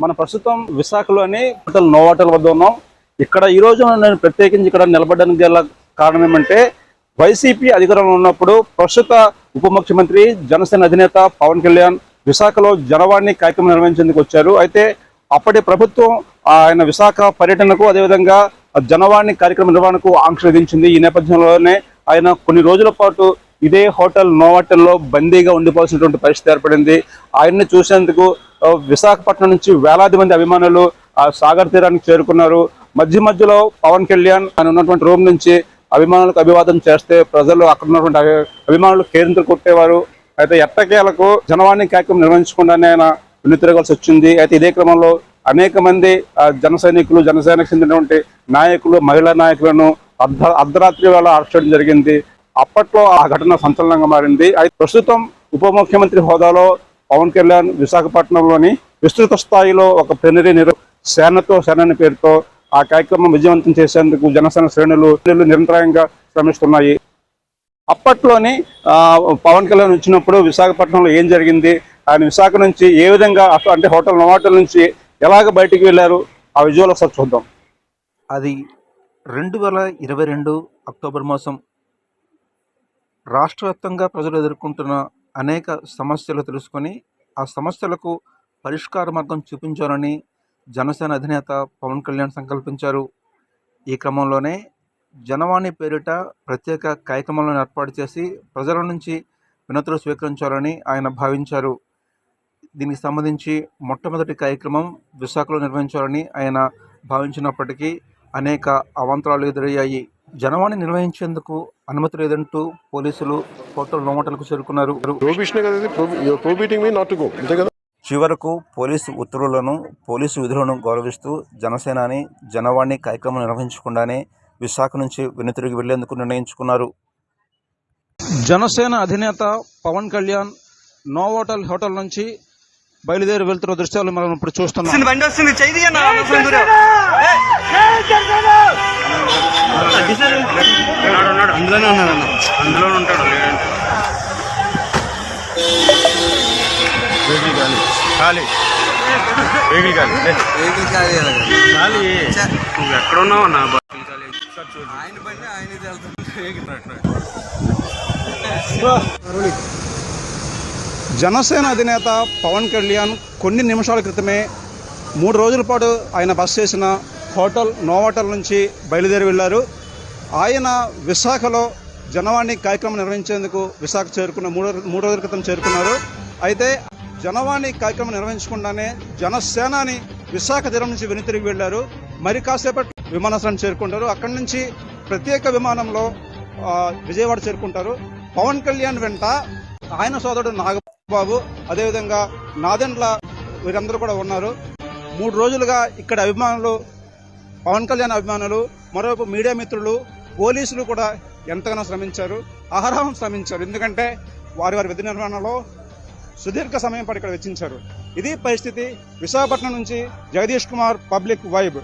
మన ప్రస్తుతం విశాఖలోని హోటల్ నోవాటల్ వద్ద ఉన్నాం. ఇక్కడ ఈ రోజు నేను ప్రత్యేకించి ఇక్కడ నిలబడడానికి గల కారణం ఏమంటే వైసీపీ అధికారంలో ఉన్నప్పుడు ప్రస్తుత ఉప ముఖ్యమంత్రి జనసేన అధినేత పవన్ కళ్యాణ్ విశాఖలో జనవాణి కార్యక్రమం నిర్వహించేందుకు వచ్చారు. అయితే అప్పటి ప్రభుత్వం ఆయన విశాఖ పర్యటనకు అదేవిధంగా జనవాణి కార్యక్రమ నిర్వహణకు ఆంక్ష విధించింది ఈ నేపథ్యంలోనే ఆయన కొన్ని రోజుల పాటు ఇదే హోటల్ నోవాటల్లో బందీగా ఉండిపోవాల్సినటువంటి పరిస్థితి ఏర్పడింది. ఆయన్ని చూసేందుకు విశాఖపట్నం నుంచి వేలాది మంది అభిమానులు ఆ సాగర్ తీరానికి చేరుకున్నారు. మధ్య మధ్యలో పవన్ కళ్యాణ్ అని ఉన్నటువంటి రూమ్ నుంచి అభిమానులకు అభివాదం చేస్తే ప్రజలు అక్కడ ఉన్నటువంటి అభిమానులు కేరింతలు కొట్టేవారు. అయితే ఎట్టకేలకు జనవాణి కార్యక్రమం నిర్వహించకుండానే ఆయన తిరగాల్సి వచ్చింది. అయితే ఇదే క్రమంలో అనేక మంది జన సైనికులు జనసేనకు చెందినటువంటి నాయకులు మహిళా నాయకులను అర్ధ అర్ధరాత్రి వేళ అరెస్ట్ చేయడం జరిగింది. అప్పట్లో ఆ ఘటన సంచలనంగా మారింది. అయితే ప్రస్తుతం ఉప ముఖ్యమంత్రి హోదాలో పవన్ కళ్యాణ్ విశాఖపట్నంలోని విస్తృత స్థాయిలో ఒక ప్లీనరీ నిర్ సేనతో సేనని పేరుతో ఆ కార్యక్రమం విజయవంతం చేసేందుకు జనసేన శ్రేణులు నిరంతరాయంగా శ్రమిస్తున్నాయి. అప్పట్లోని పవన్ కళ్యాణ్ వచ్చినప్పుడు విశాఖపట్నంలో ఏం జరిగింది? ఆయన విశాఖ నుంచి ఏ విధంగా అంటే హోటల్ నోవాటల్ నుంచి ఎలాగ బయటికి వెళ్ళారు? ఆ విజువల్ ఒకసారి చూద్దాం. అది రెండు వేల ఇరవై రెండు అక్టోబర్ మాసం రాష్ట్ర వ్యాప్తంగా ప్రజలు ఎదుర్కొంటున్న అనేక సమస్యలు తెలుసుకొని ఆ సమస్యలకు పరిష్కార మార్గం చూపించాలని జనసేన అధినేత పవన్ కళ్యాణ్ సంకల్పించారు. ఈ క్రమంలోనే జనవాణి పేరిట ప్రత్యేక కార్యక్రమాలను ఏర్పాటు చేసి ప్రజల నుంచి వినతులు స్వీకరించాలని ఆయన భావించారు. దీనికి సంబంధించి మొట్టమొదటి కార్యక్రమం విశాఖలో నిర్వహించాలని ఆయన భావించినప్పటికీ అనేక అవాంతరాలు ఎదురయ్యాయి. జనవాణి నిర్వహించేందుకు అనుమతి లేదంటూ పోలీసులు హోటల్ నోమటలకు చేరుకున్నారు. ప్రొహిబిషన్ కదా ఇది? Prohibiting me not to go అంతే కదా? చివరకు పోలీసు ఉత్తర్వులను పోలీసు విధులను గౌరవిస్తూ జనసేనాని జనవాణి కార్యక్రమం నిర్వహించకుండానే విశాఖ నుంచి వెనుతిరిగి వెళ్ళేందుకు నిర్ణయించుకున్నారు. జనసేన అధినేత పవన్ కళ్యాణ్ నోవాటల్ హోటల్ నుంచి బయలుదేరి వెళ్తున్న దృశ్యాలు మనం ఇప్పుడు చూస్తున్నాం. ఖాళీ. వెహికల్ ఖాళీ వెహికల్ ఖాళీ ఖాళీ. నువ్వు ఎక్కడ ఉన్నావు అన్న ఆయన బండి ఆయన జనసేన అధినేత పవన్ కళ్యాణ్ కొన్ని నిమిషాల క్రితమే మూడు రోజుల పాటు ఆయన బస్ చేసిన హోటల్ నోవాటల్ నుంచి బయలుదేరి వెళ్ళారు. ఆయన విశాఖలో జనవాణి కార్యక్రమం నిర్వహించేందుకు విశాఖ చేరుకున్న మూడు మూడు రోజుల క్రితం చేరుకున్నారు. అయితే జనవాణి కార్యక్రమం నిర్వహించకుండానే జనసేనాని విశాఖ తీరం నుంచి వెనుతిరిగి వెళ్ళారు. మరి కాసేపటి విమానాశ్రయం చేరుకుంటారు. అక్కడి నుంచి ప్రత్యేక విమానంలో విజయవాడ చేరుకుంటారు. పవన్ కళ్యాణ్ వెంట ఆయన సోదరుడు నాగబాబు అదేవిధంగా నాదెండ్ల వీరందరూ కూడా ఉన్నారు. మూడు రోజులుగా ఇక్కడ అభిమానులు పవన్ కళ్యాణ్ అభిమానులు మరోవైపు మీడియా మిత్రులు పోలీసులు కూడా ఎంతగానో శ్రమించారు. అహరహం శ్రమించారు. ఎందుకంటే వారి వారి విధి నిర్వహణలో సుదీర్ఘ సమయం పాటు ఇక్కడ వెచ్చించారు. ఇది పరిస్థితి విశాఖపట్నం నుంచి జగదీష్ కుమార్ పబ్లిక్ వైబ్.